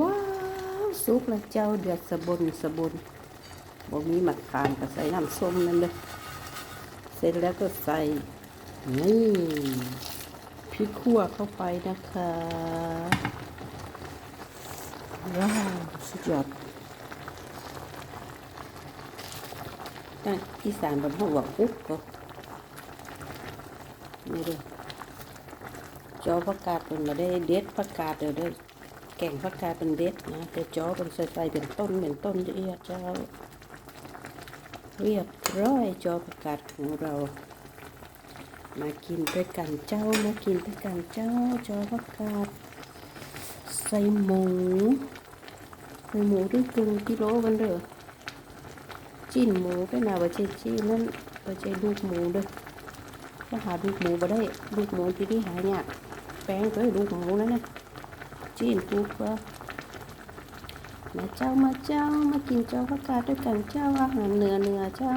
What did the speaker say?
ว้าวสุกแล้วเจ้าเดือดสะบนสะบนบ่มีมะขามก็ใส่น้ำส้มนั่นเลยเสร็จแล้วก็ใส่นี่พริกขั่วเข้าไปนะคะว้าวสุดยอดตั้งอีสานบนห้องว่าอุ๊บก็นี่เด้อจอผักกาดเป็นมาได้เด็ดผักกาดเด้อเด้อ แก่งผักกาเป็นเด็ดนะแต่จอเป็นใส่ใสเป็นต้นเป็นต้นเอียเจ้าเรียบร้อยจอผักกาดของเรา มากินด้วยกันเจ้ามากินด้วยกันเจ้าจอผักกาดใส่หมูใส่หมูด้วยกึ่งกิโลกันเด้อจิ้นหมูก็นาว่าใช่จิ้นนั่นว่าใช่ลูกหมูเด้อถ้าหาลูกหมูมาได้ลูกหมูที่นี่หายเนี่ยแป้งก็ลูกหมูนั่นนะ จีนปุ๊บก็มาเจ้ามาเจ้ามากินเจ้าพักกาดด้วยกันเจ้าอาหารเหนือเหนือเจ้า